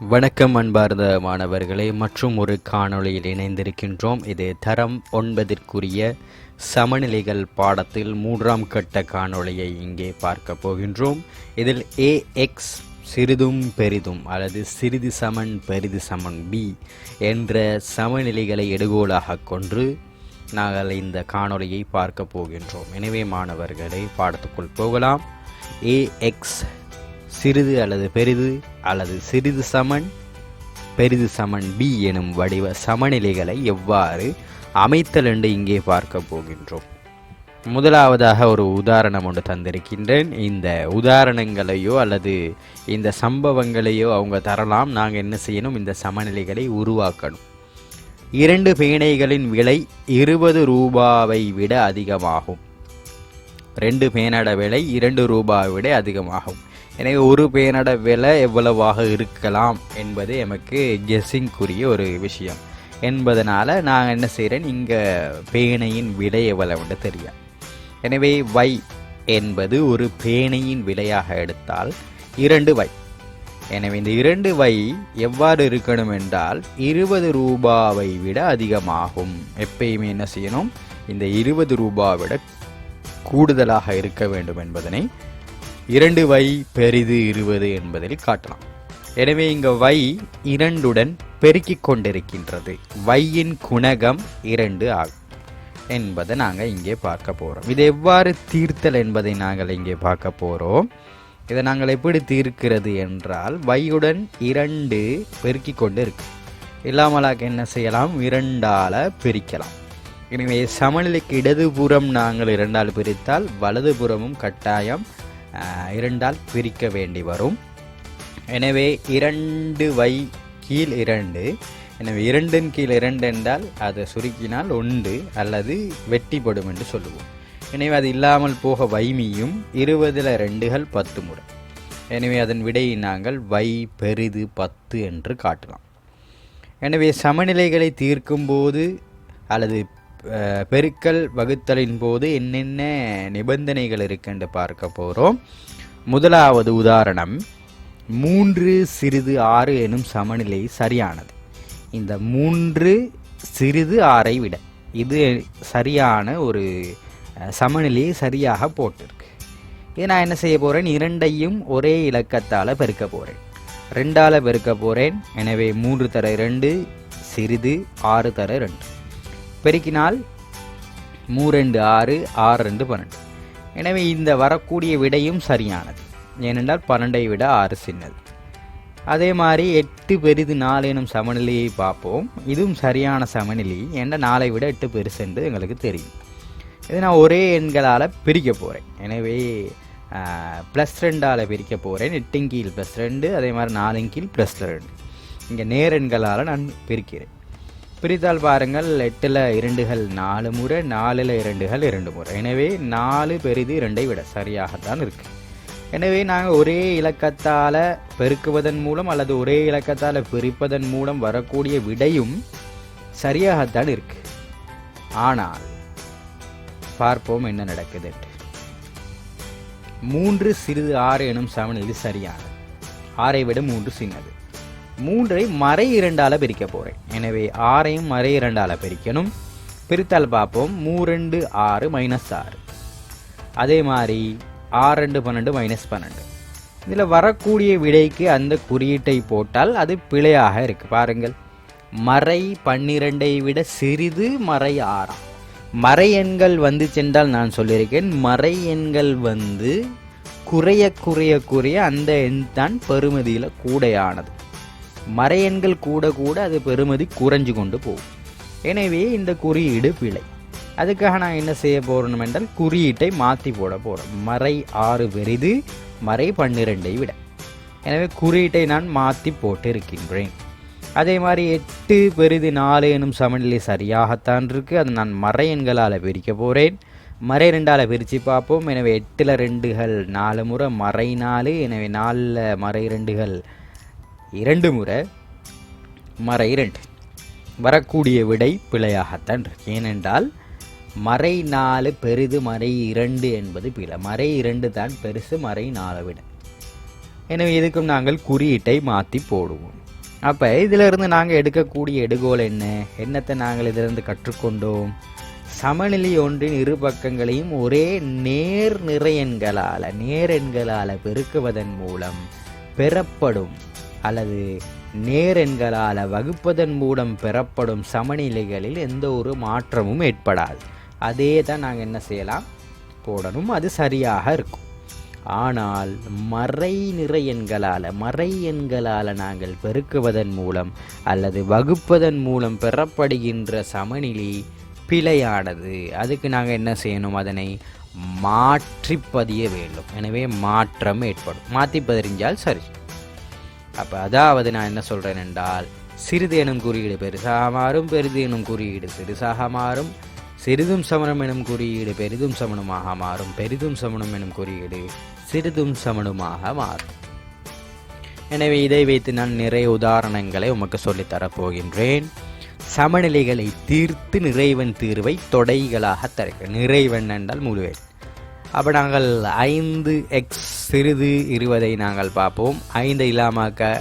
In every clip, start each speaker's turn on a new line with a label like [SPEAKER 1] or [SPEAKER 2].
[SPEAKER 1] வணக்கம் அன்பார்ந்த மாணவர்களே. மற்றும் ஒரு காணொளியில் இணைந்திருக்கின்றோம். இது தரம் ஒன்பதிற்குரிய சமநிலைகள் பாடத்தில் மூன்றாம் கட்ட காணொளியை இங்கே பார்க்க போகின்றோம். இதில் ஏஎக்ஸ் சிறிதும் பெரிதும் அல்லது சிறிது சமன் பெரிது சமன் பி என்ற சமநிலைகளை எடுகோலாக கொண்டு நாங்கள் இந்த காணொளியை பார்க்க போகின்றோம். எனவே மாணவர்களை பாடத்துக்குள் போகலாம். ஏஎக்ஸ் சிறிது அல்லது பெரிது அல்லது சிறிது சமன் பெரிது சமன் பி எனும் வடிவ சமநிலைகளை எவ்வாறு அமைத்தல் என்று இங்கே பார்க்க போகின்றோம். முதலாவதாக ஒரு உதாரணம் ஒன்று தந்திருக்கின்றேன். இந்த உதாரணங்களையோ அல்லது இந்த சம்பவங்களையோ அவங்க தரலாம். நாங்கள் என்ன செய்யணும்? இந்த சமநிலைகளை உருவாக்கணும். இரண்டு பேனைகளின் விலை இருபது ரூபாவை விட அதிகமாகும். ரெண்டு பேனோட விலை இரண்டு ரூபாவை விட அதிகமாகும். எனவே ஒரு பேனோட விலை எவ்வளவாக இருக்கலாம் என்பது எமக்கு கெஸ்ஸிங்குரிய ஒரு விஷயம். என்பதனால் நான் என்ன செய்கிறேன் இங்கே பேனையின் விலை எவ்வளவுன்னு தெரியும் எனவே வை என்பது ஒரு பேனையின் விலையாக எடுத்தால் இரண்டு வை எனவே இந்த இரண்டு வை எவ்வாறு இருக்கணும் என்றால் இருபது ரூபாவை விட அதிகமாகும். எப்பயுமே என்ன செய்யணும் இந்த இருபது ரூபாவை விட கூடுதலாக இருக்க வேண்டும் என்பதனை இரண்டு வை பெரிது இருபது என்பதில் காட்டலாம். எனவே இங்க வை இரண்டுடன் பெருக்கிக் கொண்டிருக்கின்றது. வையின் குணகம் இரண்டு ஆகும். என்பதை நாங்கள் இங்கே பார்க்க போகிறோம் இது எவ்வாறு தீர்த்தல் என்பதை நாங்கள் இங்கே பார்க்க போகிறோம் இதை நாங்கள் எப்படி தீர்க்கிறது என்றால் வையுடன் இரண்டு பெருக்கி கொண்டு இருக்கு இல்லாமலாக என்ன செய்யலாம்? இரண்டால பிரிக்கலாம். எனவே சமநிலைக்கு இடதுபுறம் நாங்கள் இரண்டால் பிரித்தால் வலதுபுறமும் கட்டாயம் இரண்டால் பிரிக்க வேண்டி வரும். எனவே இரண்டு வை கீழ் இரண்டு. எனவே இரண்டின் கீழ் இரண்டு என்றால் அதை சுருக்கினால் ஒன்று அல்லது வெட்டிப்படும் என்று சொல்லுவோம். எனவே அது இல்லாமல் போக வைமியும் இருபதில் ரெண்டுகள் பத்து முறை. எனவே அதன் விடையை நாங்கள் வை பெரிது பத்து என்று காட்டலாம். எனவே சமநிலைகளை தீர்க்கும் போது அல்லது பெருக்கல் வகுத்தலின் போது என்னென்ன நிபந்தனைகள் இருக்குன்னு பார்க்க போகிறோம் முதலாவது உதாரணம் மூன்று சிறிது ஆறு எனும் சமநிலை சரியானது. இந்த மூன்று சிறிது ஆறை விட இது சரியான ஒரு சமநிலையை சரியாக போட்டிருக்கு. இது நான் என்ன செய்ய போகிறேன் இரண்டையும் ஒரே இலக்கத்தால் பெருக்க போகிறேன் ரெண்டால் பெருக்க போகிறேன் எனவே மூன்று தர இரண்டு சிறிது ஆறு தர ரெண்டு. பெருக்கினால் மூ ரெண்டு ஆறு ஆறு ரெண்டு பன்னெண்டு. எனவே இந்த வரக்கூடிய விடையும் சரியானது. ஏனென்றால் பன்னெண்டை விட ஆறு சின்னது. அதே மாதிரி எட்டு பெரிது நாலு எனும் சமநிலையை பார்ப்போம். இதுவும் சரியான சமநிலை. என்ற நாலை விட எட்டு பெருசு என்று எங்களுக்கு தெரியும். இது நான் ஒரே எண்களால் பிரிக்க போகிறேன் எனவே ப்ளஸ் ரெண்டால் பிரிக்க போகிறேன் எட்டின் கீழ் ப்ளஸ் ரெண்டு அதே மாதிரி நாலின் கீழ் ப்ளஸ் ரெண்டு. இங்கே நேரெண்களால் நான் பிரிக்கிறேன். பிரித்தால் பாருங்கள் எட்டில் இரண்டுகள் நாலு முறை நாலில் இரண்டுகள் இரண்டு முறை. எனவே நாலு பெரிது இரண்டை விட சரியாகத்தான் இருக்குது எனவே நாங்கள் ஒரே இலக்கத்தால் பெருக்குவதன் மூலம் அல்லது ஒரே இலக்கத்தால் பிரிப்பதன் மூலம் வரக்கூடிய விடையும் சரியாகத்தான் இருக்கு. ஆனால் பார்ப்போம் என்ன நடக்குது. மூன்று சிறிது ஆறு எனும் சமநிலை சரியானது. ஆறை விட மூன்று சின்னது. மூன்றை மறை இரண்டால பிரிக்க போறேன். எனவே ஆறையும் மறை இரண்டால பிரிக்கணும். பிரித்தால் பார்ப்போம். மூ ரெண்டு ஆறு மைனஸ் ஆறு. அதே மாதிரி ஆறு ரெண்டு பன்னெண்டு மைனஸ் பன்னெண்டு. இதில் வரக்கூடிய விடைக்கு அந்த குறியீட்டை போட்டால் அது பிழையாக இருக்கு. பாருங்கள். மறை பன்னிரெண்டை விட சிறிது மறை ஆறாம். மறை எண்கள் வந்து சென்றால் நான் சொல்லியிருக்கேன். மறை எண்கள் வந்து குறைய குறைய குறைய அந்த எண் தான் பெருமதியில் கூடையானது. மறையன்கள் கூட கூட அது பெறுமதி குறைஞ்சு கொண்டு போகும். எனவே இந்த குறியீடு பிழை. அதுக்காக நான் என்ன செய்ய போறோம் என்றால் குறியீட்டை மாற்றி போட போகிறோம் மறை ஆறு பெரிது மறை பன்னிரெண்டை விட. எனவே குறியீட்டை நான் மாற்றி போட்டு இருக்கின்றேன் அதே மாதிரி எட்டு பெரிது நாலு எனும் சமநிலை சரியாகத்தான் இருக்கு. அது நான் மறை எண்களால் பிரிக்க போகிறேன் மறை ரெண்டால் பிரித்து பார்ப்போம். எனவே எட்டில் ரெண்டுகள் நாலு முறை மறை நாலு. எனவே நாலில் மறை ரெண்டுகள் இரண்டு முறை மறை இரண்டு. வரக்கூடிய விடை பிழையாகத்தான் இருக்கு. ஏனென்றால் மறை நாலு பெரிது மறை இரண்டு என்பது பிழை. மறை இரண்டு தான் பெருசு மறை நாலு விட. எனவே இதுக்கும் நாங்கள் குறியீட்டை மாற்றி போடுவோம். அப்போ இதிலிருந்து நாங்கள் எடுக்கக்கூடிய எடுகோல் என்ன? என்னத்தை நாங்கள் இதிலிருந்து கற்றுக்கொண்டோம்? சமநிலை ஒன்றின் இரு பக்கங்களையும் ஒரே நேர் நிறையன்களால் நேரெண்களால் பெருக்குவதன் மூலம் பெறப்படும் அல்லது நேரெண்களால் வகுப்பதன் மூலம் பெறப்படும் சமநிலைகளில் எந்த ஒரு மாற்றமும் ஏற்படாது. அதே தான் நாங்கள் என்ன செய்யலாம்? போடணும். அது சரியாக இருக்கும். ஆனால் மறை நிறை எண்களால் மறை எண்களால் நாங்கள் பெருக்குவதன் மூலம் அல்லது வகுப்பதன் மூலம் பெறப்படுகின்ற சமநிலை பிழையானது. அதுக்கு நாங்கள் என்ன செய்யணும்? அதனை மாற்றி பதிய வேண்டும். எனவே மாற்றம் ஏற்படும். மாற்றி பதிரிஞ்சால் சரி. அப்போ அதாவது நான் என்ன சொல்கிறேன் என்றால் சிறிது எனும் குறியீடு பெருசாக மாறும் பெரிது எனும் குறியீடு சிறுசாக மாறும். சிறிதும் சமணம் எனும் குறியீடு பெரிதும் சமணமாக மாறும். பெரிதும் சமணம் எனும் குறியீடு சிறிதும் சமணமாக மாறும். எனவே இதை வைத்து நான் நிறைய உதாரணங்களை உமக்கு சொல்லித் தரப்போகின்றேன். சமநிலைகளை தீர்த்து நிறைவன் தீர்வை தொடைகளாக தருகிறேன். நிறைவன் என்றால் முழுவேன். அப்போ நாங்கள் ஐந்து எக்ஸ் சிறிது இருபதை நாங்கள் பார்ப்போம். ஐந்து இல்லாமாக்க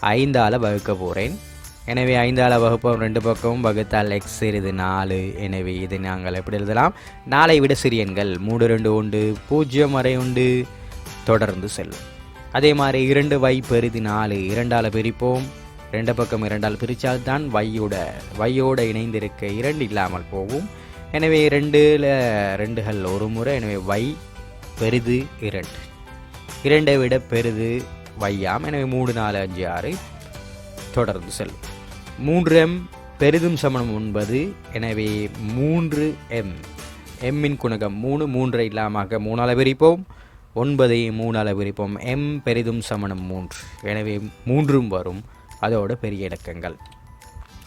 [SPEAKER 1] ஐந்தால் ஐந்தால வகுக்க போகிறேன் எனவே ஐந்தால் வகுப்போம் ரெண்டு பக்கமும் வகுத்தால் எக்ஸ் சிறிது நாலு. எனவே இது நாங்கள் எப்படி எழுதலாம்? நாளை விட சிறியன்கள் மூணு ரெண்டு உண்டு பூஜ்ஜியம் வரை உண்டு. தொடர்ந்து செல்லும். அதே மாதிரி இரண்டு வை பெரிது நாலு. இரண்டால் பிரிப்போம். ரெண்டு பக்கம் இரண்டால் பிரித்தால் தான் வையோட வையோட இணைந்திருக்க இரண்டு இல்லாமல் போகும். எனவே ரெண்டுல ரெண்டுகள் ஒரு முறை எனவே வை பெரிது இரண்டு. இரண்டை விட பெரிது வையாம் எனவே மூணு நாலு அஞ்சு ஆறு தொடர்ந்து செல்லும். மூன்று எம் பெரிதும் சமணம் ஒன்பது எனவே மூன்று எம் எம்மின் குணகம் மூணு மூன்றை இல்லாமல் மூணால் பிரிப்போம் ஒன்பதை மூணால் பிரிப்போம் எம் பெரிதும் சமணம் மூன்று. எனவே மூன்றும் வரும். அதோட பெரிய இலக்கங்கள்.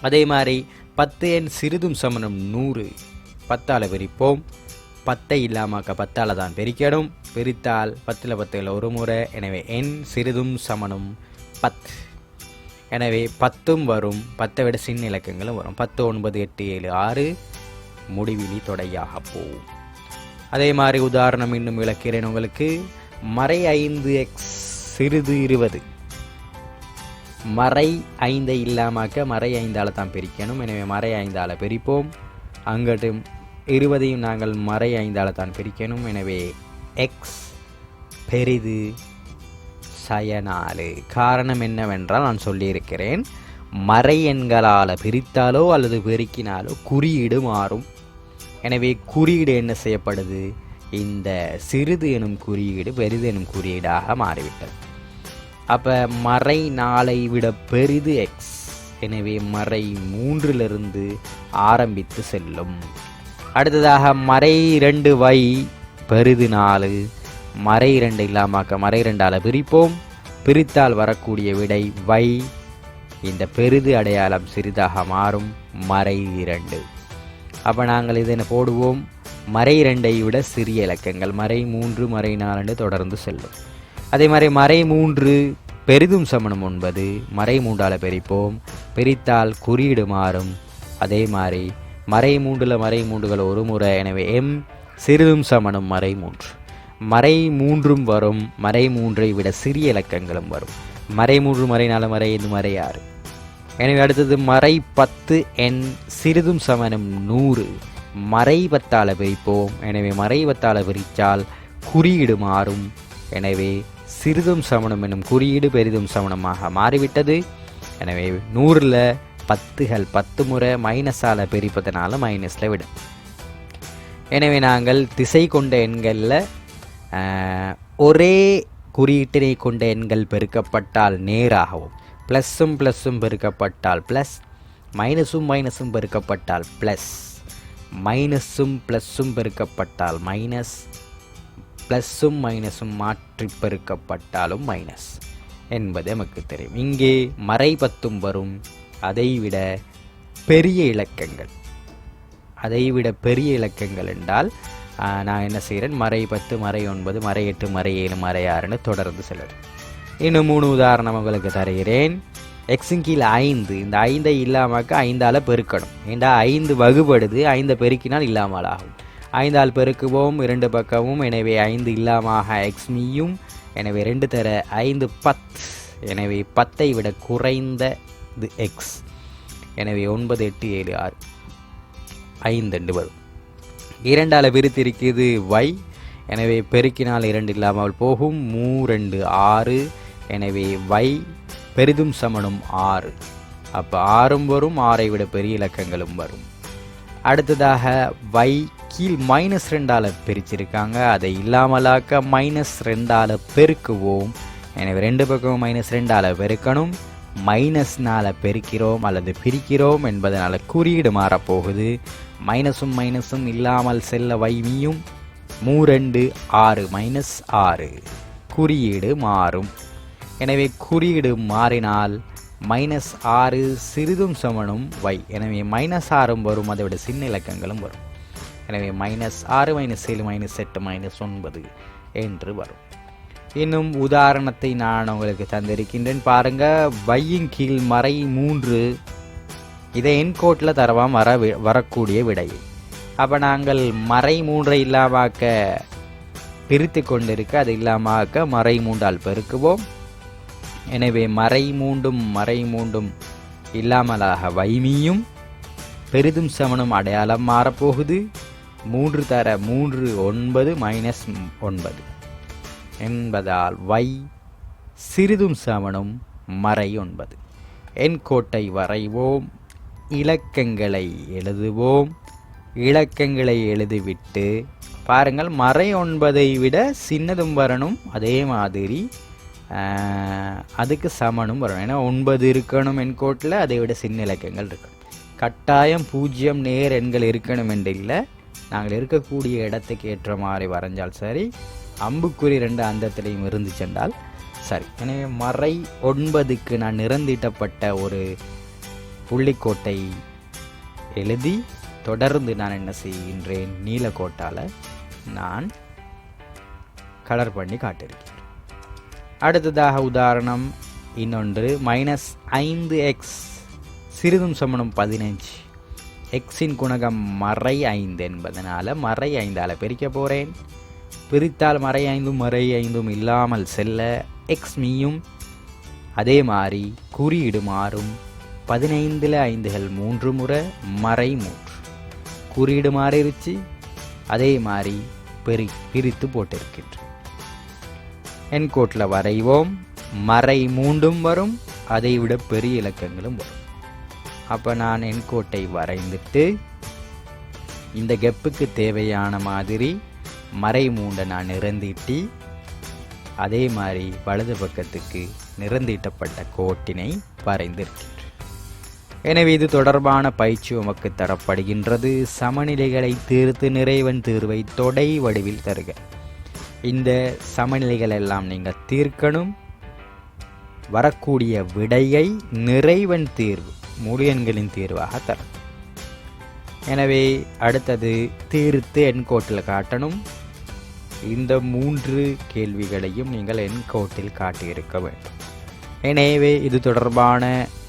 [SPEAKER 1] அதே மாதிரி பத்து எண் சிறிதும் சமணம் நூறு. பத்தால் பிரிப்போம் பத்தை இல்லாமாக்க பத்தால தான் பிரிக்கணும் பிரித்தால் பத்தில் பத்தில் ஒரு முறை. எனவே எண் சிறிதும் சமனும் பத்து எனவே பத்தும் வரும். பத்தை விட சின்ன இலக்கங்களும் வரும். பத்து ஒன்பது எட்டு ஏழு ஆறு. முடிவிலி தொடையாக போகும் அதே மாதிரி உதாரணம் இன்னும் விளக்கிறேன் உங்களுக்கு. மறை ஐந்து எக்ஸ் சிறிது இருபது. மறை ஐந்தை இல்லாமாக்க மறை ஐந்தால தான் பிரிக்கணும். எனவே மறை ஐந்தால் பிரிப்போம். அங்கட்டும் இருபதையும் நாங்கள் மறை ஐந்தால தான் பிரிக்கணும். எனவே எக்ஸ் பெரிது சயனாலு. காரணம் என்னவென்றால் நான் சொல்லியிருக்கிறேன் மறை எண்களால் பிரித்தாலோ அல்லது பெருக்கினாலோ குறியீடு மாறும். எனவே குறியீடு என்ன செய்யப்படுது? இந்த சிறிது எனும் குறியீடு பெரிது எனும் குறியீடாக மாறிவிட்டது. அப்போ மறை நாளை விட பெரிது எக்ஸ் எனவே மறை மூன்றிலிருந்து ஆரம்பித்து செல்லும். அடுத்ததாக மறை இரண்டு வை பெரிது நாலு. மறை இரண்டு இல்லாமாக்க மறை இரண்டால் பிரிப்போம். பிரித்தால் வரக்கூடிய விடை வை. இந்த பெரிது அடையாளம் சிறிதாக மாறும். மறை இரண்டு. அப்போ நாங்கள் இதனை போடுவோம். மறை இரண்டை விட சிறிய இலக்கங்கள். மறை மூன்று மறை நாலு தொடர்ந்து செல்லும். அதே மாதிரி மறை மூன்று பெரிதும் சமணம் ஒன்பது மறை மூண்டால பிரிப்போம் பிரித்தால் குறியீடு மாறும். அதே மாதிரி மறை மூன்றுல மறை மூன்றுகள் ஒரு முறை எனவே எம் சிறிதும் சமணம் மறை மூன்று மறை மூன்றும் வரும் மறை மூன்றை விட சிறிய இலக்கங்களும் வரும். மறை மூன்று மறை நாலு மறை இது மறை ஆறு எனவே அடுத்தது மறை பத்து என் சிறிதும் சமணம் நூறு. மறை பத்தால பிரிப்போம் எனவே மறை பத்தால பிரித்தால் குறியீடு மாறும். எனவே சிறிதும் சமணம் எனும் குறியீடு பெரிதும் சமணமாக மாறிவிட்டது. எனவே நூறில் பத்துகள் பத்து முறை மைனஸால் பிரிப்பதனால மைனஸில் விடும். எனவே நாங்கள் திசை கொண்ட எண்களில் ஒரே குறியீட்டினை கொண்ட எண்கள் பெருக்கப்பட்டால் நேராகவும் ப்ளஸ்ஸும் ப்ளஸ்ஸும் பெருக்கப்பட்டால் ப்ளஸ் மைனஸும் மைனஸும் பெருக்கப்பட்டால் ப்ளஸ் மைனஸும் ப்ளஸ்ஸும் பெருக்கப்பட்டால் மைனஸ் ப்ளஸ்ஸும் மைனஸும் மாற்றி பெருக்கப்பட்டாலும் மைனஸ் என்பது நமக்கு தெரியும். இங்கே மறை பத்தும் வரும். அதைவிட பெரிய இலக்கங்கள். அதைவிட பெரிய இலக்கங்கள் என்றால் நான் என்ன செய்கிறேன்? மறை பத்து மறை ஒன்பது மறை எட்டு மறை ஏழு மறை ஆறுன்னு தொடர்ந்து செல்லுறேன் இன்னும் மூணு உதாரணம் உங்களுக்கு தருகிறேன். எக்ஸின் கீழ் ஐந்து. இந்த ஐந்தை இல்லாமக்க ஐந்தால் பெருக்கணும். ஏண்டா ஐந்து வகுபடுது. ஐந்தை பெருக்கினால் இல்லாமல் ஆகும் ஐந்தால் பெருக்குவோம் இரண்டு பக்கமும். எனவே ஐந்து இல்லாமாக எக்ஸ் மீயும். எனவே ரெண்டு தர ஐந்து பத். எனவே பத்தை விட குறைந்த இது எக்ஸ் எனவே ஒன்பது எட்டு ஏழு ஆறு. ஐந்து ரெண்டு வரும். இரண்டால் பிரித்திருக்கிறது வை எனவே பெருக்கினால் இரண்டு இல்லாமல் போகும். மூ ரெண்டு ஆறு. எனவே வை பெரிதும் சமனும் ஆறு. அப்போ ஆறும் வரும் ஆறை விட பெரிய இலக்கங்களும் வரும். அடுத்ததாக வை கீழ் மைனஸ் ரெண்டால் பிரிச்சிருக்காங்க. அதை இல்லாமலாக்க மைனஸ் ரெண்டால் பெருக்குவோம். எனவே ரெண்டு பக்கமும் மைனஸ் ரெண்டால் பெருக்கணும். மைனஸ்னால் பெருக்கிறோம் அல்லது பிரிக்கிறோம் என்பதனால் குறியீடு மாறப்போகுது. மைனஸும் மைனஸும் இல்லாமல் செல்ல வைமியும். மூ ரெண்டு ஆறு மைனஸ் ஆறு. குறியீடு மாறும். எனவே குறியீடு மாறினால் மைனஸ் ஆறு சிறிதும் சமனும் வை எனவே மைனஸ் ஆறும் வரும். அதை விட சின்ன இலக்கங்களும் வரும். எனவே மைனஸ் ஆறு மைனஸ் ஏழு மைனஸ் எட்டு மைனஸ் ஒன்பது என்று வரும். இன்னும் உதாரணத்தை நான் உங்களுக்கு தந்திருக்கின்றேன். பாருங்க வையின் கீழ் மறை மூன்று. இதை என்கோட்டில் தரவாம் வர வரக்கூடிய விடை. அப்போ நாங்கள் மறை மூன்றை இல்லாமாக்க பிரித்து கொண்டிருக்க அது இல்லாமாக்க மறை மூன்றால் பெருக்குவோம். எனவே மறை மூண்டும் மறை மூண்டும் இல்லாமலாக வைமியும் பெரிதும் சமனும் அடையாளம் மாறப்போகுது. மூன்று தர மூன்று ஒன்பது மைனஸ் ஒன்பது. என்பதால் வை சிறிதும் சமனும் மறை ஒன்பது. என் கோட்டை வரைவோம். இலக்கங்களை எழுதுவோம். இலக்கங்களை எழுதிவிட்டு பாருங்கள் மறை ஒன்பதை விட சின்னதும் வரணும். அதே மாதிரி அதுக்கு சமனும் வரணும். ஏன்னா ஒன்பது இருக்கணும் என் கோட்டில் அதை விட சின்ன இலக்கங்கள் இருக்கணும். கட்டாயம் பூஜ்ஜியம் நேர் எண்கள் இருக்கணும் என்று இல்லை. நாங்கள் இருக்கக்கூடிய இடத்துக்கு ஏற்ற மாதிரி வரைஞ்சால் சரி அம்புக்குறி ரெண்டு அந்தத்திலையும் இருந்து சென்றால் சரி. எனவே மறை ஒன்பதுக்கு நான் நிறந்தீட்டப்பட்ட ஒரு புள்ளிக்கோட்டை எழுதி தொடர்ந்து நான் என்ன செய்கின்றேன்? நீலக்கோட்டால் நான் கலர் பண்ணி காட்டிருக்கேன் அடுத்ததாக உதாரணம் இன்னொன்று மைனஸ் ஐந்து எக்ஸ் சிறிதும் சமணம் பதினஞ்சு. எக்ஸின் குணகம் மறை ஐந்து என்பதனால மறை ஐந்தால் பிரிக்க போகிறேன் பிரித்தால் மறை ஐந்தும் மறை ஐந்தும் இல்லாமல் செல்ல எக்ஸ் மீயும் அதே மாதிரி குறியீடு மாறும் பதினைந்தில் ஐந்துகள் மூன்று முறை மறை மூன்று. குறியீடு மாறிடுச்சு அதே மாதிரி பெரி பிரித்து போட்டிருக்கின்றேன் என்கோட்டில் வரைவோம். மறை மூண்டும் வரும் அதை விட பெரிய இலக்கங்களும் வரும். அப்போ நான் என்கோட்டை வரைந்துட்டு இந்த கெப்புக்கு தேவையான மாதிரி மறை மூண்டை நான் நிறந்திட்டி அதே மாதிரி வலது பக்கத்துக்கு நிறந்தீட்டப்பட்ட கோட்டினை வரைந்திருக்கின்றேன். எனவே இது தொடர்பான பயிற்சி உமக்கு தரப்படுகின்றது. சமநிலைகளை தீர்த்து நிறைவன் தீர்வை தொடை வடிவில் தருக. இந்த சமநிலைகள் எல்லாம் நீங்கள் தீர்க்கணும். வரக்கூடிய விடையை நிறைவன் தீர்வு. முழு எண்களின் தீர்வாக தரும். எனவே அடுத்தது தீர்த்து எண்கோட்டில் காட்டணும். இந்த மூன்று கேள்விகளையும் நீங்கள் எண்கோட்டில் காட்டியிருக்க வேண்டும். எனவே இது தொடர்பான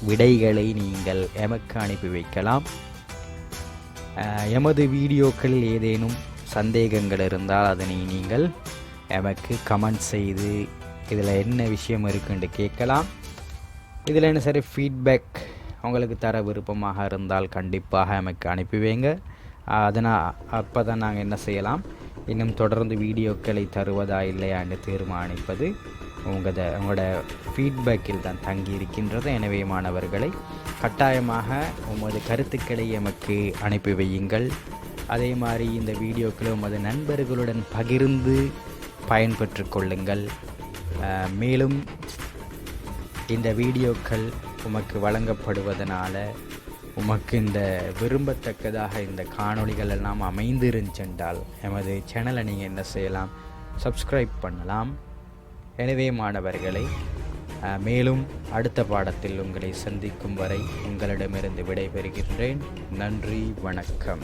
[SPEAKER 1] விடைகளை நீங்கள் எமக்கு அனுப்பி வைக்கலாம். எமது வீடியோக்களில் ஏதேனும் சந்தேகங்கள் இருந்தால் அதனை நீங்கள் எமக்கு கமெண்ட் செய்து இதில் என்ன விஷயம் இருக்குன்னு கேட்கலாம். இதில் என்ன சரி ஃபீட்பேக் உங்களுக்கு தர விருப்பமாக இருந்தால் கண்டிப்பாக எமக்கு அனுப்பி வைங்க. அதனால் அப்போ தான் நாங்கள் என்ன செய்யலாம்? இன்னும் தொடர்ந்து வீடியோக்களை தருவதா இல்லையான்னு தீர்மானிப்பது உங்களோட உங்களோட ஃபீட்பேக்கில் தான் தங்கி இருக்கின்றது எனவே மாணவர்களை கட்டாயமாக உமது கருத்துக்களை எமக்கு அனுப்பி வையுங்கள். அதே மாதிரி இந்த வீடியோக்களை உமது நண்பர்களுடன் பகிர்ந்து பயன்பெற்று கொள்ளுங்கள். மேலும் இந்த வீடியோக்கள் உமக்கு வழங்கப்படுவதனால உமக்கு இந்த விரும்பத்தக்கதாக இந்த காணொளிகள் எல்லாம் அமைந்திருந்தென்றால் எமது சேனலை நீங்கள் என்ன செய்யலாம்? சப்ஸ்கிரைப் பண்ணலாம். எனவே மாணவர்களை மேலும் அடுத்த பாடத்தில் உங்களை சந்திக்கும் வரை உங்களிடமிருந்து விடைபெறுகின்றேன். நன்றி வணக்கம்.